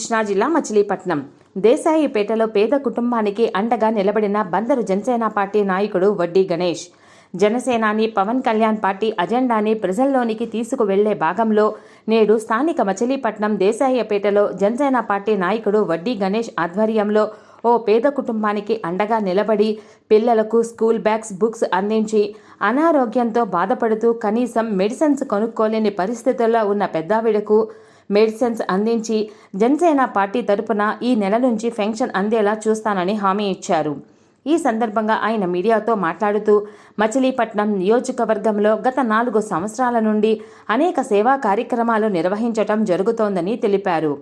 కృష్ణా జిల్లా మచిలీపట్నం. దేశాయిపేటలో పేద కుటుంబానికి అండగా నిలబడిన బందరు జనసేన పార్టీ నాయకుడు వడ్డీ గణేష్. జనసేనాని పవన్ కళ్యాణ్ పార్టీ అజెండాని ప్రజల్లోనికి తీసుకువెళ్ళే భాగంలో నేడు స్థానిక మచిలీపట్నం దేశాయపేటలో జనసేన పార్టీ నాయకుడు వడ్డీ గణేష్ ఆధ్వర్యంలో ఓ పేద కుటుంబానికి అండగా నిలబడి పిల్లలకు స్కూల్ బ్యాగ్స్ బుక్స్ అందించి అనారోగ్యంతో బాధపడుతూ కనీసం మెడిసిన్స్ కొనుక్కోలేని పరిస్థితుల్లో ఉన్న పెద్దావిడకు మెడిసిన్స్ అందించి జనసేన పార్టీ తరపున ఈ నెల నుంచి పెన్షన్ అందేలా చూస్తానని హామీ ఇచ్చారు. ఈ సందర్భంగా ఆయన మీడియాతో మాట్లాడుతూ మచిలీపట్నం నియోజకవర్గంలో గత నాలుగు సంవత్సరాల నుండి అనేక సేవా కార్యక్రమాలు నిర్వహించటం జరుగుతోందని తెలిపారు.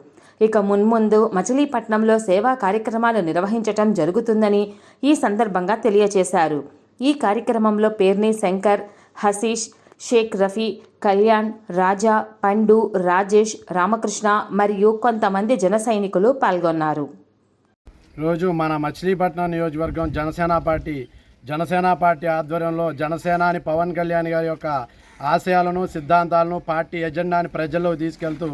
ఇక మున్ముందు మచిలీపట్నంలో సేవా కార్యక్రమాలు నిర్వహించటం జరుగుతుందని ఈ సందర్భంగా తెలియజేశారు. ఈ కార్యక్రమంలో పేర్ని శంకర్ హసీష్ షేక్ రఫీ కళ్యాణ్ రాజా పండు రాజేష్ రామకృష్ణ మరియు కొంతమంది జన సైనికులు పాల్గొన్నారు. రోజు మన మచిలీపట్నం నియోజకవర్గం జనసేన పార్టీ జనసేన పార్టీ ఆధ్వర్యంలో జనసేనాని పవన్ కళ్యాణ్ గారి యొక్క ఆశయాలను సిద్ధాంతాలను పార్టీ ఎజెండాని ప్రజల్లో తీసుకెళ్తూ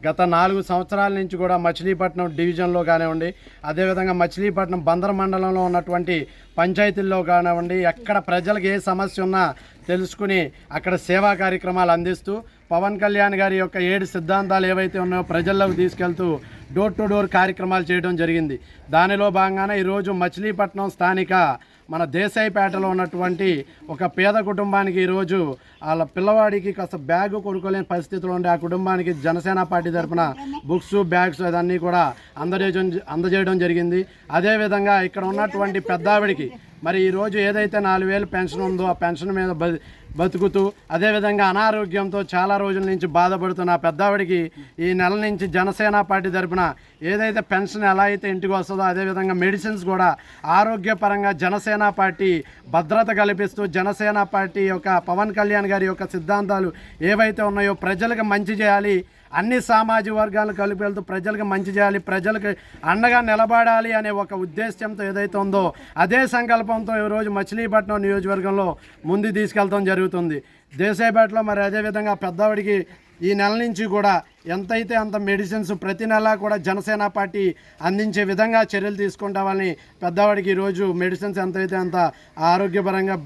గత నాలుగు సంవత్సరాల నుంచి కూడా మచిలీపట్నం డివిజన్లో కానివ్వండి అదేవిధంగా మచిలీపట్నం బందర్ మండలంలో ఉన్నటువంటి పంచాయతీల్లో కానివ్వండి ఎక్కడ ప్రజలకు ఏ సమస్య ఉన్నా తెలుసుకుని అక్కడ సేవా కార్యక్రమాలు అందిస్తూ పవన్ కళ్యాణ్ గారి యొక్క ఏడు సిద్ధాంతాలు ఏవైతే ఉన్నాయో ప్రజల్లోకి తీసుకెళ్తూ డోర్ టు డోర్ కార్యక్రమాలు చేయడం జరిగింది. దానిలో భాగంగానే ఈరోజు మచిలీపట్నం స్థానిక మన దేశాయిపేటలో ఉన్నటువంటి ఒక పేద కుటుంబానికి ఈరోజు వాళ్ళ పిల్లవాడికి కాస్త బ్యాగ్ కొనుక్కోలేని పరిస్థితిలో ఉండే ఆ కుటుంబానికి జనసేన పార్టీ తరఫున బుక్స్ బ్యాగ్స్ అదన్నీ కూడా అందజేయడం అందజేయడం జరిగింది. అదేవిధంగా ఇక్కడ ఉన్నటువంటి పెద్దావిడికి మరి ఈరోజు ఏదైతే నాలుగు వేలు పెన్షన్ ఉందో ఆ పెన్షన్ మీద బ బతుకుతూ అదేవిధంగా అనారోగ్యంతో చాలా రోజుల నుంచి బాధపడుతున్న పెద్దావిడికి ఈ నెల నుంచి జనసేన పార్టీ తరపున ఏదైతే పెన్షన్ ఎలా అయితే ఇంటికి వస్తుందో అదేవిధంగా మెడిసిన్స్ కూడా ఆరోగ్యపరంగా జనసేన పార్టీ భద్రత కల్పిస్తూ జనసేన పార్టీ యొక్క పవన్ కళ్యాణ్ గారి యొక్క సిద్ధాంతాలు ఏవైతే ఉన్నాయో ప్రజలకు మంచి చేయాలి అన్ని సామాజిక వర్గాలను కలిపి వెళ్తూ ప్రజలకు మంచి చేయాలి ప్రజలకు అండగా నిలబడాలి అనే ఒక ఉద్దేశంతో ఏదైతే ఉందో అదే సంకల్పంతో ఈరోజు మచిలీపట్నం నియోజకవర్గంలో ముందు తీసుకెళ్తాం జరుగుతుంది. దేశాయపేటలో మరి అదేవిధంగా పెద్దవాడికి ఈ నెల నుంచి కూడా ఎంతైతే అంత మెడిసిన్స్ ప్రతి నెల కూడా జనసేన పార్టీ అందించే విధంగా చర్యలు తీసుకుంటామని పెద్దవాడికి ఈరోజు మెడిసిన్స్ ఎంతైతే అంత ఆరోగ్యపరంగా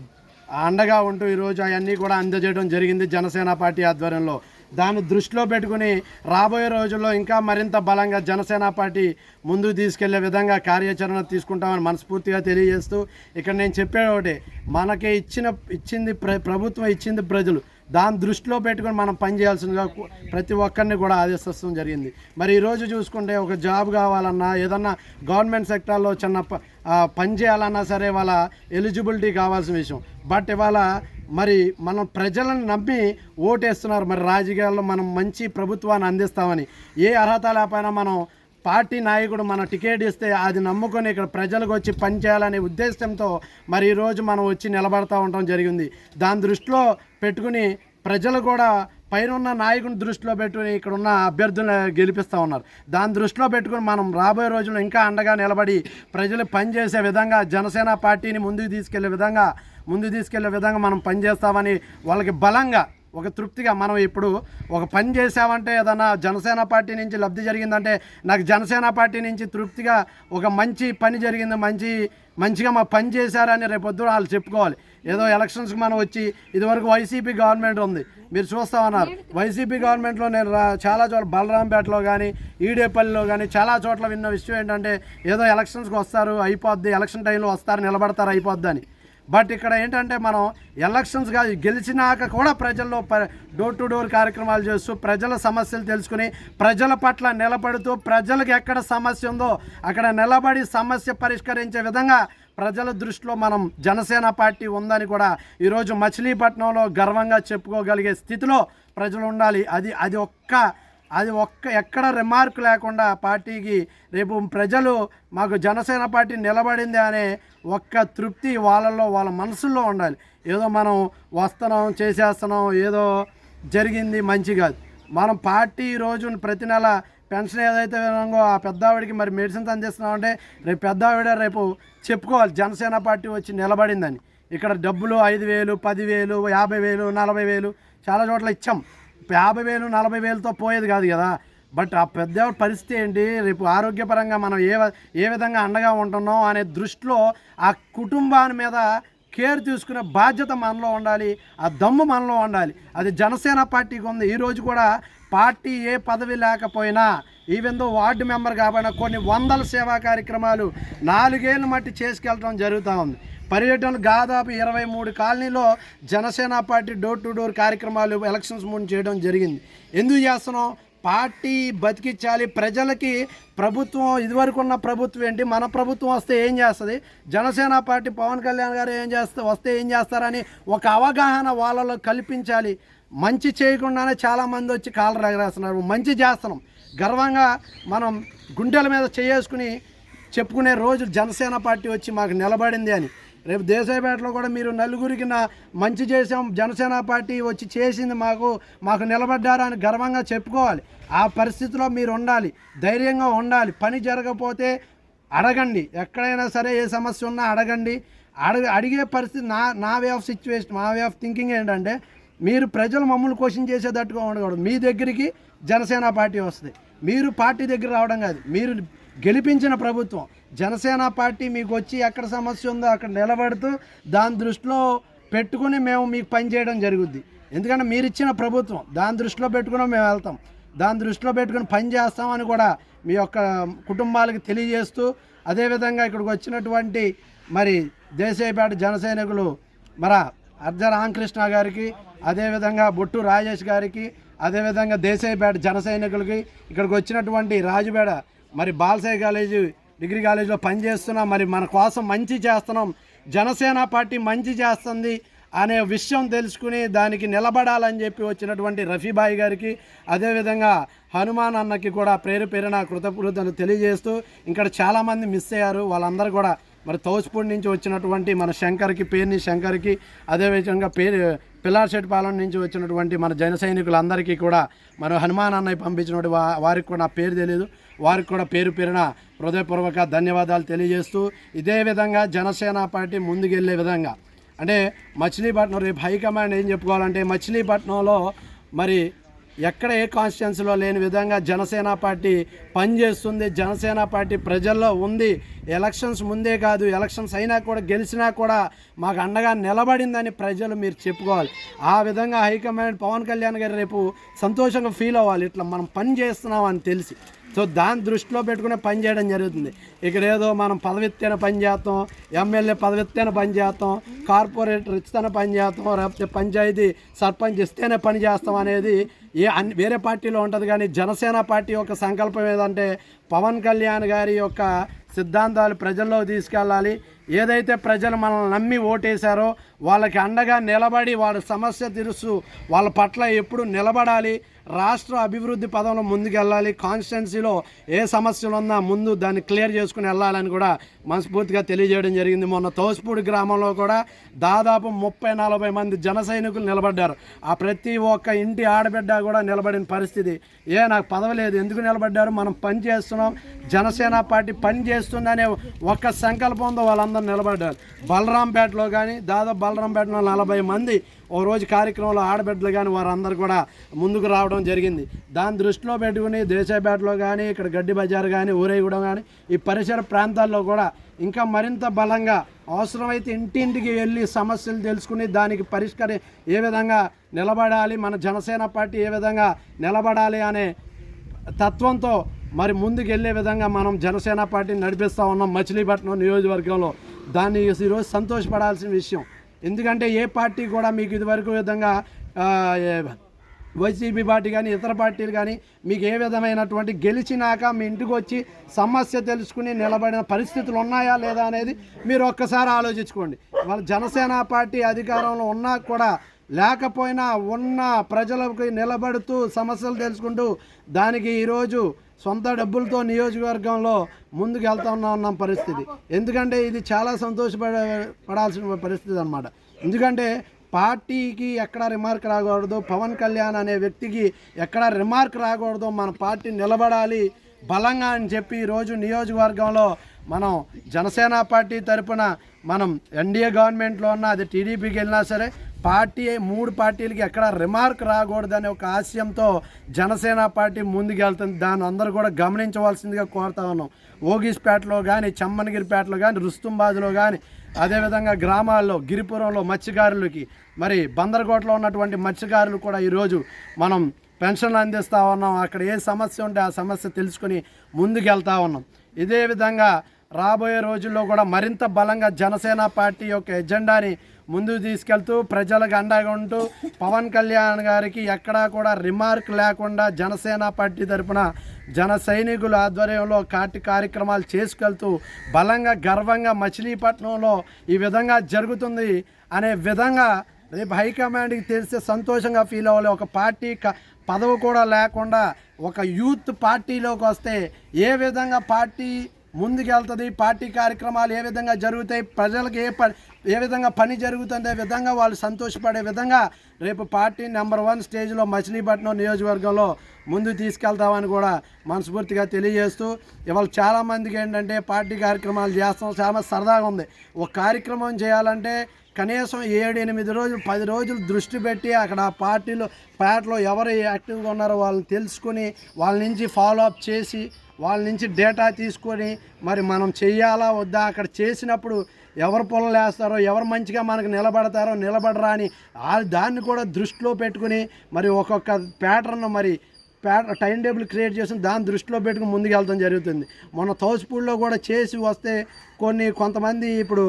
అండగా ఉంటూ ఈరోజు అవన్నీ కూడా అందజేయడం జరిగింది జనసేన పార్టీ ఆధ్వర్యంలో. దాన్ని దృష్టిలో పెట్టుకుని రాబోయే రోజుల్లో ఇంకా మరింత బలంగా జనసేన పార్టీ ముందుకు తీసుకెళ్ళే విధంగా కార్యాచరణ తీసుకుంటామని మనస్ఫూర్తిగా తెలియజేస్తూ ఇక్కడ నేను చెప్పేది ఒకటి మనకి ఇచ్చిన ఇచ్చింది ప్ర ప్రభుత్వం ఇచ్చింది ప్రజలు. దాన్ని దృష్టిలో పెట్టుకొని మనం పనిచేయాల్సిందిగా ప్రతి ఒక్కరిని కూడా ఆదేశించడం జరిగింది. మరి ఈరోజు చూసుకుంటే ఒక జాబ్ కావాలన్నా ఏదన్నా గవర్నమెంట్ సెక్టార్లో చిన్న ప- పని చేయాలన్నా సరే వాళ్ళ ఎలిజిబిలిటీ కావాల్సిన విషయం. బట్ ఇవాళ మరి మనం ప్రజలను నమ్మి ఓటేస్తున్నారు. మరి రాజకీయాల్లో మనం మంచి ప్రభుత్వాన్ని అందిస్తామని. ఏ అర్హత లేకపోయినా మనం పార్టీ నాయకుడు మన టికెట్ ఇస్తే అది నమ్ముకొని ఇక్కడ ప్రజలకు వచ్చి పనిచేయాలనే ఉద్దేశంతో మరి ఈరోజు మనం వచ్చి నిలబడతా ఉండటం జరిగింది. దాని దృష్టిలో పెట్టుకుని ప్రజలు కూడా పైన ఉన్న నాయకుని దృష్టిలో పెట్టుకుని ఇక్కడ ఉన్న అభ్యర్థులను గెలిపిస్తూ ఉన్నారు. దాని దృష్టిలో పెట్టుకుని మనం రాబోయే రోజుల్లో ఇంకా అండగా నిలబడి ప్రజలు పనిచేసే విధంగా జనసేన పార్టీని ముందుకు తీసుకెళ్ళే విధంగా ముందు తీసుకెళ్ళే విధంగా మనం పనిచేస్తామని వాళ్ళకి బలంగా ఒక తృప్తిగా మనం ఇప్పుడు ఒక పని చేసామంటే ఏదన్నా జనసేన పార్టీ నుంచి లబ్ధి జరిగిందంటే నాకు జనసేన పార్టీ నుంచి తృప్తిగా ఒక మంచి పని జరిగింది మంచి మంచిగా మా పని చేశారని రేపొద్దు వాళ్ళు చెప్పుకోవాలి. ఏదో ఎలక్షన్స్కి మనం వచ్చి ఇదివరకు వైసీపీ గవర్నమెంట్ ఉంది. మీరు చూస్తా ఉన్నారు వైసీపీ గవర్నమెంట్లో నేను రా చాలా చోట్ల బలరాంపేటలో కానీ ఈడేపల్లిలో కానీ చాలా చోట్ల విన్న విషయం ఏంటంటే ఏదో ఎలక్షన్స్కి వస్తారు అయిపోద్ది ఎలక్షన్ టైంలో వస్తారు నిలబడతారు అయిపోద్ది అని. బట్ ఇక్కడ ఏంటంటే మనం ఎలక్షన్స్గా గెలిచినాక కూడా ప్రజల్లో ప- డోర్ టు డోర్ కార్యక్రమాలు చేస్తూ ప్రజల సమస్యలు తెలుసుకుని ప్రజల పట్ల నిలబడుతూ ప్రజలకు ఎక్కడ సమస్య ఉందో అక్కడ నిలబడి సమస్య పరిష్కరించే విధంగా ప్రజల దృష్టిలో మనం జనసేన పార్టీ ఉందని కూడా ఈరోజు మచిలీపట్నంలో గర్వంగా చెప్పుకోగలిగే స్థితిలో ప్రజలు ఉండాలి. అది అది ఒక్క అది ఒక్క ఎక్కడ రిమార్క్ లేకుండా పార్టీకి రేపు ప్రజలు మాకు జనసేన పార్టీ నిలబడింది అనే ఒక్క తృప్తి వాళ్ళల్లో వాళ్ళ మనసుల్లో ఉండాలి. ఏదో మనం వస్తున్నాం చేసేస్తున్నాం ఏదో జరిగింది మంచి కాదు. మనం పార్టీ రోజు ప్రతి నెల పెన్షన్ ఏదైతే విధంగా ఆ పెద్దావిడికి మరి మెడిసిన్స్ అందిస్తున్నామంటే రేపు పెద్దావిడ రేపు చెప్పుకోవాలి జనసేన పార్టీ వచ్చి నిలబడిందని. ఇక్కడ డబ్బులు ఐదు వేలు పదివేలు యాభై వేలు నలభై వేలు చాలా చోట్ల ఇచ్చాం. యాభై వేలు నలభై వేలతో పోయేది కాదు కదా. బట్ ఆ పెద్ద పరిస్థితి ఏంటి? రేపు ఆరోగ్యపరంగా మనం ఏ ఏ విధంగా అండగా ఉంటున్నాం అనే దృష్టిలో ఆ కుటుంబాన్ని మీద కేర్ తీసుకునే బాధ్యత మనలో ఉండాలి. ఆ దమ్ము మనలో ఉండాలి. అది జనసేన పార్టీకి ఉంది. ఈరోజు కూడా పార్టీ ఏ పదవి లేకపోయినా ఈవెన్ దో వార్డు మెంబర్ కాబట్టి కొన్ని వందల సేవా కార్యక్రమాలు నాలుగేళ్ళు మట్టి చేసుకెళ్ళడం జరుగుతూ ఉంది. పర్యటనలు దాదాపు ఇరవై మూడు కాలనీలో Janasena party door to door కార్యక్రమాలు ఎలక్షన్స్ ముందు చేయడం జరిగింది. ఎందుకు చేస్తున్నాం? పార్టీ బతికించాలి ప్రజలకి ప్రభుత్వం ఇదివరకు ఉన్న ప్రభుత్వం ఏంటి? మన ప్రభుత్వం వస్తే ఏం చేస్తుంది? జనసేన పార్టీ పవన్ కళ్యాణ్ గారు ఏం చేస్తే వస్తే ఏం చేస్తారని ఒక అవగాహన వాళ్ళలో కల్పించాలి. మంచి చేయకుండానే చాలామంది వచ్చి కాలు రగరేస్తున్నారు. మంచి చేస్తున్నాం. గర్వంగా మనం గుండెల మీద చేసుకుని చెప్పుకునే రోజు జనసేన పార్టీ వచ్చి మాకు నిలబడింది అని. రేపు దేశాయపేటలో కూడా మీరు నలుగురికి నా మంచి చేసాం జనసేన పార్టీ వచ్చి చేసింది మాకు మాకు నిలబడ్డారని అని గర్వంగా చెప్పుకోవాలి. ఆ పరిస్థితిలో మీరు ఉండాలి ధైర్యంగా ఉండాలి. పని జరగకపోతే అడగండి. ఎక్కడైనా సరే ఏ సమస్య ఉన్నా అడగండి. అడగ అడిగే పరిస్థితి నా నా వే ఆఫ్ సిచ్యువేషన్ మా వే ఆఫ్ థింకింగ్ ఏంటంటే మీరు ప్రజలు మమ్మల్ని క్వశ్చన్ చేసేటట్టుగా ఉండకూడదు. మీ దగ్గరికి జనసేన పార్టీ వస్తుంది. మీరు పార్టీ దగ్గర రావడం కాదు. మీరు గెలిపించిన ప్రభుత్వం. జనసేన పార్టీ మీకు వచ్చి ఎక్కడ సమస్య ఉందో అక్కడ నిలబడుతూ దాని దృష్టిలో పెట్టుకుని మేము మీకు పనిచేయడం జరుగుద్ది. ఎందుకంటే మీరు ఇచ్చిన ప్రభుత్వం. దాని దృష్టిలో పెట్టుకుని మేము వెళ్తాం. దాని దృష్టిలో పెట్టుకుని పని చేస్తామని కూడా మీ యొక్క కుటుంబాలకు తెలియజేస్తూ అదేవిధంగా ఇక్కడికి వచ్చినటువంటి మరి దేశీయపేట జన సైనికులు మన అర్జ రామకృష్ణ గారికి అదేవిధంగా బొట్టు రాజేష్ గారికి అదేవిధంగా దేశాయపేట జన సైనికులకి ఇక్కడికి వచ్చినటువంటి రాజుపేట మరి బాలసాయి కాలేజీ డిగ్రీ కాలేజీలో పనిచేస్తున్నాం. మరి మన కోసం మంచి చేస్తున్నాం. జనసేన పార్టీ మంచి చేస్తుంది అనే విషయం తెలుసుకుని దానికి నిలబడాలని చెప్పి వచ్చినటువంటి రఫీబాయి గారికి అదేవిధంగా హనుమాన్ అన్నకి కూడా పేరు పేరున కృతజ్ఞతలు తెలియజేస్తూ ఇక్కడ చాలామంది మిస్ అయ్యారు. వాళ్ళందరూ కూడా మరి తోచిపూడి నుంచి వచ్చినటువంటి మన శంకర్కి పేరుని శంకర్కి అదేవిధంగా పేరు పిల్లార్షెట్పాలెం నుంచి వచ్చినటువంటి మన జన సైనికులందరికీ కూడా మన హనుమాన్ అన్నయ్య పంపించినటువంటి వా వారికి కూడా నా పేరు తెలియదు వారికి కూడా పేరు పేరున హృదయపూర్వక ధన్యవాదాలు తెలియజేస్తూ ఇదే విధంగా జనసేన పార్టీ ముందుకెళ్ళే విధంగా. అంటే మచిలీపట్నం రేపు హైకమాండ్ ఏం చెప్పుకోవాలంటే మచిలీపట్నంలో మరి ఎక్కడ ఏ కాన్స్టిట్యున్సీలో లేని విధంగా జనసేన పార్టీ పనిచేస్తుంది జనసేన పార్టీ ప్రజల్లో ఉంది. ఎలక్షన్స్ ముందే కాదు ఎలక్షన్స్ అయినా కూడా గెలిచినా కూడా మాకు అండగా నిలబడిందని ప్రజలు మీరు చెప్పుకోవాలి. ఆ విధంగా హైకమాండ్ పవన్ కళ్యాణ్ గారు రేపు సంతోషంగా ఫీల్ అవ్వాలి. ఇట్లా మనం పని చేస్తున్నాం అని తెలిసి. సో దాన్ని దృష్టిలో పెట్టుకునే పని చేయడం జరుగుతుంది. ఇక్కడ ఏదో మనం పదవెత్తైన పని చేస్తాం ఎమ్మెల్యే పదవెత్తైన పని చేస్తాం కార్పొరేటర్ ఇస్తేనే పని చేస్తాం లేకపోతే పంచాయతీ సర్పంచ్ ఇస్తేనే పని చేస్తాం అనేది ఏ అన్ని వేరే పార్టీలో ఉంటుంది కానీ జనసేన పార్టీ యొక్క సంకల్పం ఏదంటే పవన్ కళ్యాణ్ గారి యొక్క సిద్ధాంతాలు ప్రజల్లో తీసుకెళ్ళాలి. ఏదైతే ప్రజలు మనల్ని నమ్మి ఓటేశారో వాళ్ళకి అండగా నిలబడి వాళ్ళ సమస్య తీరుస్తూ వాళ్ళ పట్ల ఎప్పుడు నిలబడాలి. రాష్ట్ర అభివృద్ధి పదంలో ముందుకెళ్ళాలి. కాన్స్టిట్యున్సీలో ఏ సమస్యలు ఉన్నా ముందు దాన్ని క్లియర్ చేసుకుని వెళ్ళాలని కూడా మనస్ఫూర్తిగా తెలియజేయడం జరిగింది. మొన్న తోస్పూడి గ్రామంలో కూడా దాదాపు ముప్పై నలభై మంది జన సైనికులు నిలబడ్డారు. ఆ ప్రతి ఒక్క ఇంటి ఆడబిడ్డ కూడా నిలబడిన పరిస్థితి. ఏ నాకు పదవి లేదు. ఎందుకు నిలబడ్డారు? మనం పని చేస్తున్నాం. జనసేన పార్టీ పని చేస్తుందనే ఒక్క సంకల్పంతో వాళ్ళందరూ నిలబడ్డారు. బలరాంపేటలో కానీ దాదాపు బలరాంపేటలో నలభై మంది ఓ రోజు కార్యక్రమంలో ఆడబిడ్డలు కానీ వారందరూ కూడా ముందుకు రావడం జరిగింది. దాని దృష్టిలో పెట్టుకుని దేశాపేటలో కానీ ఇక్కడ గడ్డి బజార్ కానీ ఊరేగూడెం కానీ ఈ పరిసర ప్రాంతాల్లో కూడా ఇంకా మరింత బలంగా అవసరమైతే ఇంటింటికి వెళ్ళి సమస్యలు తెలుసుకుని దానికి పరిష్కరి ఏ విధంగా నిలబడాలి మన జనసేన పార్టీ ఏ విధంగా నిలబడాలి అనే తత్వంతో మరి ముందుకు వెళ్ళే విధంగా మనం జనసేన పార్టీని నడిపిస్తూ ఉన్నాం మచిలీపట్నం నియోజకవర్గంలో. దాన్ని ఈరోజు సంతోషపడాల్సిన విషయం. ఎందుకంటే ఏ పార్టీ కూడా మీకు ఇదివరకు విధంగా వైసీపీ పార్టీ కానీ ఇతర పార్టీలు కానీ మీకు ఏ విధమైనటువంటి గెలిచినాక మీ ఇంటికి వచ్చి సమస్య తెలుసుకుని నిలబడిన పరిస్థితులు ఉన్నాయా లేదా అనేది మీరు ఒక్కసారి ఆలోచించుకోండి. వాళ్ళ జనసేన పార్టీ అధికారంలో ఉన్నా కూడా లేకపోయినా ఉన్న ప్రజలకు నిలబడుతూ సమస్యలు తెలుసుకుంటూ దానికి ఈరోజు సొంత డబ్బులతో నియోజకవర్గంలో ముందుకు వెళ్తా ఉన్న పరిస్థితి. ఎందుకంటే ఇది చాలా సంతోషపడ పడాల్సిన పరిస్థితి అనమాట ఎందుకంటే పార్టీకి ఎక్కడ రిమార్క్ రాకూడదు పవన్ కళ్యాణ్ అనే వ్యక్తికి ఎక్కడ రిమార్క్ రాకూడదు మన పార్టీ నిలబడాలి బలంగా అని చెప్పి ఈరోజు నియోజకవర్గంలో మనం జనసేన పార్టీ తరపున మనం ఎన్డీఏ గవర్నమెంట్లో ఉన్న అది టీడీపీకి వెళ్ళినా సరే పార్టీ మూడు పార్టీలకి ఎక్కడ రిమార్క్ రాకూడదనే ఒక ఆశయంతో జనసేన పార్టీ ముందుకెళ్తుంది. దాన్ని అందరూ కూడా గమనించవలసిందిగా కోరుతా ఉన్నాం. ఓగిస్పేటలో కానీ చమ్మనగిరిపేటలో కానీ రుస్తుంబాద్లో కానీ అదేవిధంగా గ్రామాల్లో గిరిపురంలో మత్స్యకారులకి మరి బందరకోటలో ఉన్నటువంటి మత్స్యకారులు కూడా ఈరోజు మనం పెన్షన్లు అందిస్తూ ఉన్నాం. అక్కడ ఏ సమస్య ఉంటే ఆ సమస్య తెలుసుకుని ముందుకెళ్తా ఉన్నాం. ఇదే విధంగా రాబోయే రోజుల్లో కూడా మరింత బలంగా జనసేన పార్టీ యొక్క ఎజెండాని ముందుకు తీసుకెళ్తూ ప్రజలకు అండగా ఉంటూ పవన్ కళ్యాణ్ గారికి ఎక్కడా కూడా రిమార్క్ లేకుండా జనసేన పార్టీ తరఫున జన సైనికుల ఆధ్వర్యంలో కాటి కార్యక్రమాలు చేసుకెళ్తూ బలంగా గర్వంగా మచిలీపట్నంలో ఈ విధంగా జరుగుతుంది అనే విధంగా రేపు హైకమాండ్కి తెలిస్తే సంతోషంగా ఫీల్ అవ్వాలి. ఒక పార్టీ పదవి కూడా లేకుండా ఒక యూత్ పార్టీలోకి వస్తే ఏ విధంగా పార్టీ ముందుకెళ్తుంది. పార్టీ కార్యక్రమాలు ఏ విధంగా జరుగుతాయి ప్రజలకు ఏ పని ఏ విధంగా పని జరుగుతుంది విధంగా వాళ్ళు సంతోషపడే విధంగా రేపు పార్టీ నెంబర్ వన్ స్టేజ్లో మచిలీపట్నం నియోజకవర్గంలో ముందు తీసుకెళ్తామని కూడా మనస్ఫూర్తిగా తెలియజేస్తూ ఇవాళ చాలామందికి ఏంటంటే పార్టీ కార్యక్రమాలు చేస్తాం. చాలా సరదాగా ఉంది. ఒక కార్యక్రమం చేయాలంటే కనీసం ఏడు ఎనిమిది రోజులు పది రోజులు దృష్టి పెట్టి అక్కడ ఆ పార్టీలో పార్టీలో ఎవరు యాక్టివ్గా ఉన్నారో వాళ్ళని తెలుసుకొని వాళ్ళ నుంచి ఫాలో అప్ చేసి వాళ్ళ నుంచి డేటా తీసుకొని మరి మనం చేయాలా వద్దా అక్కడ చేసినప్పుడు ఎవరు పొలం వేస్తారో ఎవరు మంచిగా మనకు నిలబడతారో నిలబడరా అని దాన్ని కూడా దృష్టిలో పెట్టుకుని మరి ఒక్కొక్క ప్యాటర్న్ మరి ప్యాట టైం టేబుల్ క్రియేట్ చేసి దాన్ని దృష్టిలో పెట్టుకుని ముందుకెళ్తాం జరుగుతుంది. మొన్న తౌసిపూడిలో కూడా చేసి వస్తే కొన్ని కొంతమంది ఇప్పుడు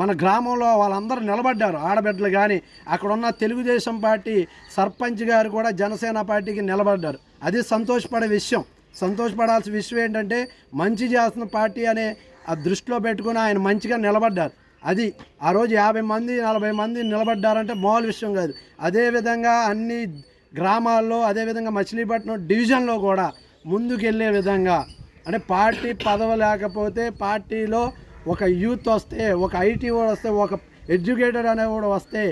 మన గ్రామంలో వాళ్ళందరూ నిలబడ్డారు ఆడబిడ్డలు కానీ అక్కడ ఉన్న తెలుగుదేశం పార్టీ సర్పంచ్ గారు కూడా జనసేన పార్టీకి నిలబడ్డారు. అది సంతోషపడే విషయం. సంతోషపడాల్సిన విషయం ఏంటంటే మంచి చేస్తున్న పార్టీ అనే ఆ దృష్టిలో పెట్టుకుని ఆయన మంచిగా నిలబడ్డారు. అది ఆ రోజు యాభై మంది నలభై మంది నిలబడ్డారంటే మామూలు విషయం కాదు. అదేవిధంగా అన్ని గ్రామాల్లో అదేవిధంగా మచిలీపట్నం డివిజన్లో కూడా ముందుకెళ్ళే విధంగా అంటే పార్టీ పదవి లేకపోతే పార్టీలో ఒక యూత్ వస్తే ఒక ఐటీ వస్తే ఒక ఎడ్యుకేటెడ్ అనేవాడు వస్తే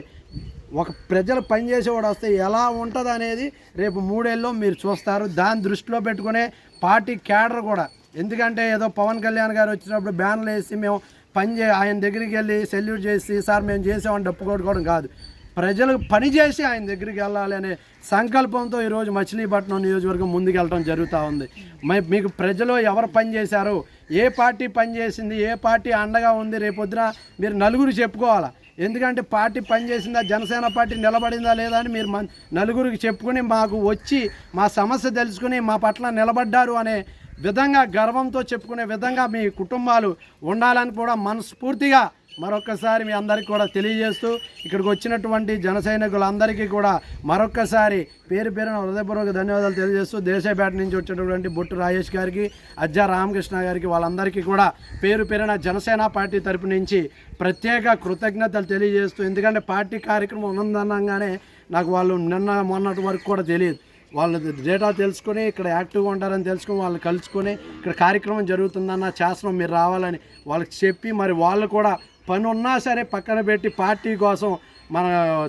ఒక ప్రజలు పనిచేసేవాడు వస్తే ఎలా ఉంటుంది అనేది రేపు మూడేళ్ళు మీరు చూస్తారు. దాన్ని దృష్టిలో పెట్టుకునే పార్టీ క్యాడర్ కూడా. ఎందుకంటే ఏదో పవన్ కళ్యాణ్ గారు వచ్చినప్పుడు బ్యానర్లు వేసి మేము పని చే ఆయన దగ్గరికి వెళ్ళి సెల్యూట్ చేసి సార్ మేము చేసామని డప్పు కొట్టుకోవడం కాదు. ప్రజలకు పని చేసి ఆయన దగ్గరికి వెళ్ళాలి అనే సంకల్పంతో ఈరోజు మచిలీపట్నం నియోజకవర్గం ముందుకెళ్ళడం జరుగుతూ ఉంది. మై- మీకు ప్రజలు ఎవరు పని చేశారు? ఏ పార్టీ పనిచేసింది ఏ పార్టీ అండగా ఉంది? రేపొద్దున మీరు నలుగురు చెప్పుకోవాలా? ఎందుకంటే పార్టీ పనిచేసిందా జనసేన పార్టీ నిలబడిందా లేదా అని మీరు నలుగురికి చెప్పుకుని మాకు వచ్చి మా సమస్య తెలుసుకుని మా పట్ల నిలబడ్డారు అనే విధంగా గర్వంతో చెప్పుకునే విధంగా మీ కుటుంబాలు ఉండాలని కూడా మనస్ఫూర్తిగా మరొక్కసారి మీ అందరికీ కూడా తెలియజేస్తూ ఇక్కడికి వచ్చినటువంటి జన సైనికులందరికీ కూడా మరొక్కసారి పేరు పేరున హృదయపూర్వక ధన్యవాదాలు తెలియజేస్తూ దేశాపేట నుంచి వచ్చేటటువంటి బొట్టు రాజేష్ గారికి అజ్జా రామకృష్ణ గారికి వాళ్ళందరికీ కూడా పేరు పేరున జనసేన పార్టీ తరపు నుంచి ప్రత్యేక కృతజ్ఞతలు తెలియజేస్తూ ఎందుకంటే పార్టీ కార్యక్రమం ఉన్నదనగానే నాకు వాళ్ళు నిన్న మొన్నటి వరకు కూడా తెలియదు. వాళ్ళ డేటా తెలుసుకొని ఇక్కడ యాక్టివ్గా ఉంటారని తెలుసుకొని వాళ్ళు కలుసుకొని ఇక్కడ కార్యక్రమం జరుగుతుందన్న చేస్తున్నాం మీరు రావాలని వాళ్ళకి చెప్పి మరి వాళ్ళు కూడా పని ఉన్నా సరే పక్కన పెట్టి పార్టీ కోసం మన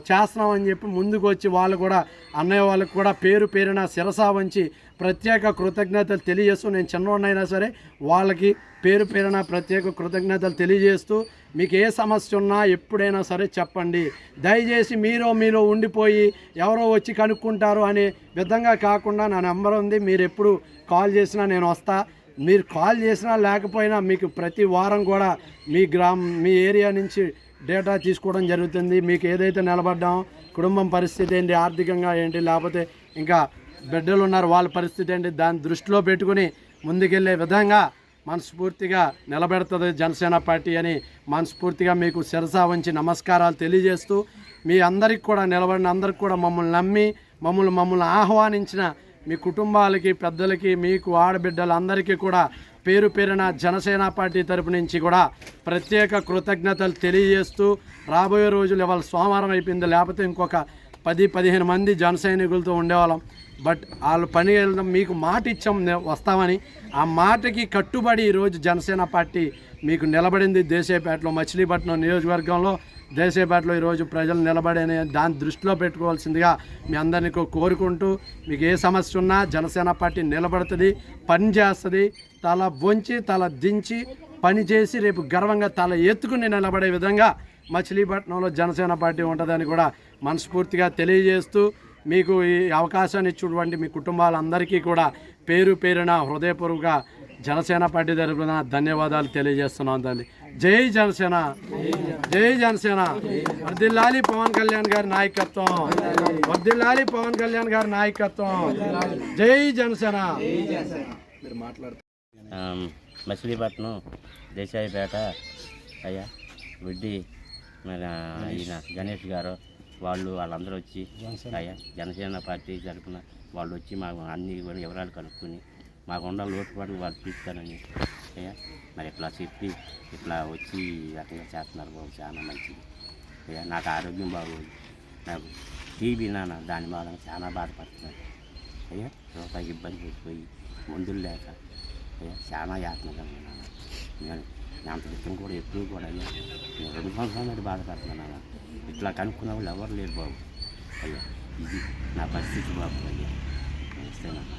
చేస్తున్నామని చెప్పి ముందుకు వచ్చి వాళ్ళు కూడా అన్నయ్య వాళ్ళకి కూడా పేరు పేరున శిరసా వంచి ప్రత్యేక కృతజ్ఞతలు తెలియజేస్తూ నేను చిన్నవాడినైనా సరే వాళ్ళకి పేరు పేరున ప్రత్యేక కృతజ్ఞతలు తెలియజేస్తూ మీకు ఏ సమస్య ఉన్నా ఎప్పుడైనా సరే చెప్పండి. దయచేసి మీరో మీలో ఉండిపోయి ఎవరో వచ్చి కనుక్కుంటారు అనే విధంగా కాకుండా నా నెంబర్ ఉంది. మీరు ఎప్పుడు కాల్ చేసినా నేను వస్తాను మీరు కాల్ చేసినా లేకపోయినా మీకు ప్రతి వారం కూడా మీ గ్రామం మీ ఏరియా నుంచి డేటా తీసుకోవడం జరుగుతుంది. మీకు ఏదైతే నిలబడ్డామో కుటుంబం పరిస్థితి ఏంటి ఆర్థికంగా ఏంటి లేకపోతే ఇంకా బిడ్డలు ఉన్నారు వాళ్ళ పరిస్థితి ఏంటి దాన్ని దృష్టిలో పెట్టుకుని ముందుకెళ్ళే విధంగా మనస్ఫూర్తిగా నిలబెడుతుంది జనసేన పార్టీ అని మనస్ఫూర్తిగా మీకు శిరసా వంచి నమస్కారాలు తెలియజేస్తూ మీ అందరికి కూడా నిలబడిన అందరికి కూడా మమ్మల్ని నమ్మి మమ్మల్ని మమ్మల్ని ఆహ్వానించిన మీ కుటుంబాలకి పెద్దలకి మీకు ఆడబిడ్డలందరికీ కూడా పేరు పేరున జనసేన పార్టీ తరపు నుంచి కూడా ప్రత్యేక కృతజ్ఞతలు తెలియజేస్తూ రాబోయే రోజులు ఇవాళ సోమవారం అయిపోయింది. లేకపోతే ఇంకొక పది పదిహేను మంది జన సైనికులతో ఉండేవాళ్ళం. బట్ వాళ్ళు పని వెళ్ళడం మీకు మాట ఇచ్చాం వస్తామని. ఆ మాటకి కట్టుబడి ఈరోజు జనసేన పార్టీ మీకు నిలబడింది. దేశేపేటలో మచిలీపట్నం నియోజకవర్గంలో దేశేపేటలో ఈరోజు ప్రజలు నిలబడని దాన్ని దృష్టిలో పెట్టుకోవాల్సిందిగా మీ అందరినీ కోరుకుంటూ మీకు ఏ సమస్య ఉన్నా జనసేన పార్టీ నిలబడుతుంది పని చేస్తుంది తల వంచి తల దించి పని చేసి రేపు గర్వంగా తల ఎత్తుకుని నిలబడే విధంగా మచిలీపట్నంలో జనసేన పార్టీ ఉంటుందని కూడా మనస్ఫూర్తిగా తెలియజేస్తూ మీకు ఈ అవకాశాన్ని ఇచ్చినటువంటి మీ కుటుంబాలందరికీ కూడా పేరు పేరున హృదయపూర్వక జనసేన పార్టీ తరఫున ధన్యవాదాలు తెలియజేస్తున్నాం తల్లి జై జనసేన. జై జనసేన. వర్దిల్లాలి పవన్ కళ్యాణ్ గారి నాయకత్వం. వర్దిల్లాలి పవన్ కళ్యాణ్ గారి నాయకత్వం. జై జనసేన. మీరు మాట్లాడుతున్నారు ఆమ్, మచిలీపట్నం దేశాయిపేట అయ్యా వడ్డీ మన ఈయన గణేష్ గారు వాళ్ళు వాళ్ళందరూ వచ్చి అయ్యా జనసేన పార్టీ తరఫున వాళ్ళు వచ్చి మాకు అన్ని కూడా వివరాలు కనుక్కొని మాకు ఉన్న లోటుపాట్లు వాళ్ళు తీస్తారని అయ్యా మరి ఇట్లా చెప్పి ఇట్లా వచ్చి ఈ రకంగా చేస్తున్నారు బాబు? చాలా మంచిది. అయ్యా నాకు ఆరోగ్యం బాగోదు. నాకు టీబీ నాన్న దాని బాధ చాలా బాధపడుతున్నాను అయ్యా రూపాయికి ఇబ్బంది పెట్టిపోయి మందులు లేక అయ్యా చాలా యాత్మగా ఉన్నాను నేను అంత క్రితం కూడా ఎప్పుడు కూడా అయ్యా. నేను రెండు సంవత్సరాలు బాధపడుతున్నాను ఇట్లా కనుక్కున్న వాళ్ళు ఎవరు లేరు బాబు. అయ్యా ఇది నా పరిస్థితి బాబు. అయ్యా నమస్తే నాన్న.